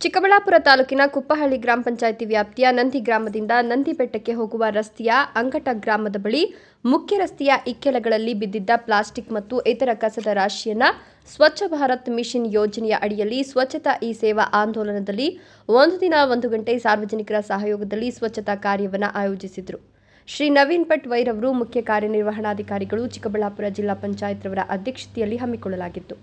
ಚಿಕ್ಕಬಳ್ಳಾಪುರ ತಾಲೂಕಿನ ಕುಪ್ಪಹಳ್ಳಿ ಗ್ರಾಮ ಪಂಚಾಯಿತಿ ವ್ಯಾಪ್ತಿಯ ನಂದಿ ಗ್ರಾಮದಿಂದ ನಂದಿಬೆಟ್ಟಕ್ಕೆ ಹೋಗುವ ರಸ್ತೆಯ ಅಂಕಟ ಗ್ರಾಮದ ಬಳಿ ಮುಖ್ಯ ರಸ್ತೆಯ ಇಕ್ಕೆಲಗಳಲ್ಲಿ ಬಿದ್ದಿದ್ದ ಪ್ಲಾಸ್ಟಿಕ್ ಮತ್ತು ಇತರ ಕಸದ ರಾಶಿಯನ್ನು ಸ್ವಚ್ಛ ಭಾರತ್ ಮಿಷನ್ ಯೋಜನೆಯ ಅಡಿಯಲ್ಲಿ ಸ್ವಚ್ಛತಾ ಈ ಸೇವಾ ಆಂದೋಲನದಲ್ಲಿ ಒಂದು ದಿನ ಒಂದು ಗಂಟೆ ಸಾರ್ವಜನಿಕರ ಸಹಯೋಗದಲ್ಲಿ ಸ್ವಚ್ಛತಾ ಕಾರ್ಯವನ್ನು ಆಯೋಜಿಸಿದರು. ಶ್ರೀ ನವೀನ್ ಭಟ್ ವೈರವರು ಮುಖ್ಯ ಕಾರ್ಯನಿರ್ವಹಣಾಧಿಕಾರಿಗಳು ಚಿಕ್ಕಬಳ್ಳಾಪುರ ಜಿಲ್ಲಾ ಪಂಚಾಯತ್ ರವರ ಅಧ್ಯಕ್ಷತೆಯಲ್ಲಿ ಹಮ್ಮಿಕೊಳ್ಳಲಾಗಿತ್ತು.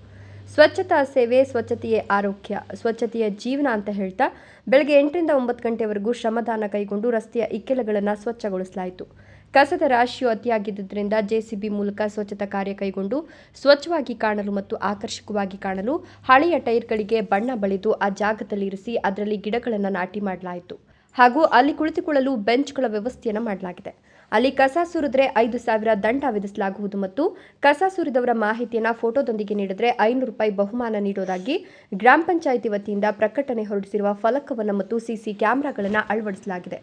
ಸ್ವಚ್ಛತಾ ಸೇವೆ, ಸ್ವಚ್ಛತೆಯೇ ಆರೋಗ್ಯ, ಸ್ವಚ್ಛತೆಯ ಜೀವನ ಅಂತ ಹೇಳ್ತಾ ಬೆಳಗ್ಗೆ ಎಂಟರಿಂದ ಒಂಬತ್ತು ಗಂಟೆವರೆಗೂ ಶ್ರಮದಾನ ಕೈಗೊಂಡು ರಸ್ತೆಯ ಇಕ್ಕೆಲಗಳನ್ನು ಸ್ವಚ್ಛಗೊಳಿಸಲಾಯಿತು. ಕಸದ ರಾಶಿಯು ಅತಿಯಾಗಿದ್ದರಿಂದ ಜೆಸಿಬಿ ಮೂಲಕ ಸ್ವಚ್ಛತಾ ಕಾರ್ಯ ಕೈಗೊಂಡು ಸ್ವಚ್ಛವಾಗಿ ಕಾಣಲು ಮತ್ತು ಆಕರ್ಷಕವಾಗಿ ಕಾಣಲು ಹಳೆಯ ಟೈರ್ಗಳಿಗೆ ಬಣ್ಣ ಬಳಿದು ಆ ಜಾಗದಲ್ಲಿ ಇರಿಸಿ ಅದರಲ್ಲಿ ಗಿಡಗಳನ್ನು ನಾಟಿ ಮಾಡಲಾಯಿತು. ಹಾಗೂ ಅಲ್ಲಿ ಕುಳಿತುಕೊಳ್ಳಲು ಬೆಂಚ್ಗಳ ವ್ಯವಸ್ಥೆಯನ್ನು ಮಾಡಲಾಗಿದೆ. ಅಲ್ಲಿ ಕಸ ಸುರಿದ್ರೆ ಐದು ಸಾವಿರ ದಂಡ ವಿಧಿಸಲಾಗುವುದು ಮತ್ತು ಕಸ ಸುರಿದವರ ಮಾಹಿತಿಯನ್ನು ಫೋಟೋದೊಂದಿಗೆ ನೀಡಿದರೆ ಐನೂರು ರೂಪಾಯಿ ಬಹುಮಾನ ನೀಡುವುದಾಗಿ ಗ್ರಾಮ ಪಂಚಾಯಿತಿ ವತಿಯಿಂದ ಪ್ರಕಟಣೆ ಹೊರಡಿಸಿರುವ ಫಲಕವನ್ನು ಮತ್ತು ಸಿಸಿ ಕ್ಯಾಮೆರಾಗಳನ್ನು ಅಳವಡಿಸಲಾಗಿದೆ.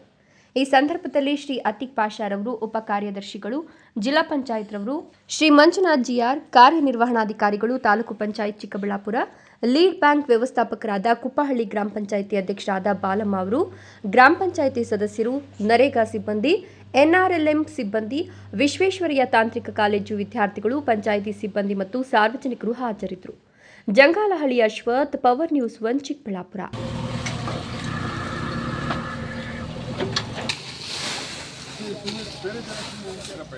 ಈ ಸಂದರ್ಭದಲ್ಲಿ ಶ್ರೀ ಅತಿಕ್ ಪಾಷಾರವರು ಉಪ ಕಾರ್ಯದರ್ಶಿಗಳು, ಜಿಲ್ಲಾ ಪಂಚಾಯತ್ ರವರು, ಶ್ರೀ ಮಂಜುನಾಥ್ ಜಿಆರ್ ಕಾರ್ಯನಿರ್ವಹಣಾಧಿಕಾರಿಗಳು, ತಾಲೂಕು ಪಂಚಾಯತ್ ಚಿಕ್ಕಬಳ್ಳಾಪುರ, ಲೀಡ್ ಬ್ಯಾಂಕ್ ವ್ಯವಸ್ಥಾಪಕರಾದ ಕುಪ್ಪಹಳ್ಳಿ ಗ್ರಾಮ ಪಂಚಾಯಿತಿ ಅಧ್ಯಕ್ಷರಾದ ಬಾಲಮ್ಮ ಅವರು, ಗ್ರಾಮ ಪಂಚಾಯಿತಿ ಸದಸ್ಯರು, ನರೇಗಾ ಸಿಬ್ಬಂದಿ, ಎನ್ಆರ್ಎಲ್ಎಂ ಸಿಬ್ಬಂದಿ, ವಿಶ್ವೇಶ್ವರಯ್ಯ ತಾಂತ್ರಿಕ ಕಾಲೇಜು ವಿದ್ಯಾರ್ಥಿಗಳು, ಪಂಚಾಯಿತಿ ಸಿಬ್ಬಂದಿ ಮತ್ತು ಸಾರ್ವಜನಿಕರು ಹಾಜರಿದ್ದರು. Jangalahalli Ashwath, power news one Chikkaballapur. ಬೇರೆ ಜನ ಹೇಳ್ತೀರಪ್ಪ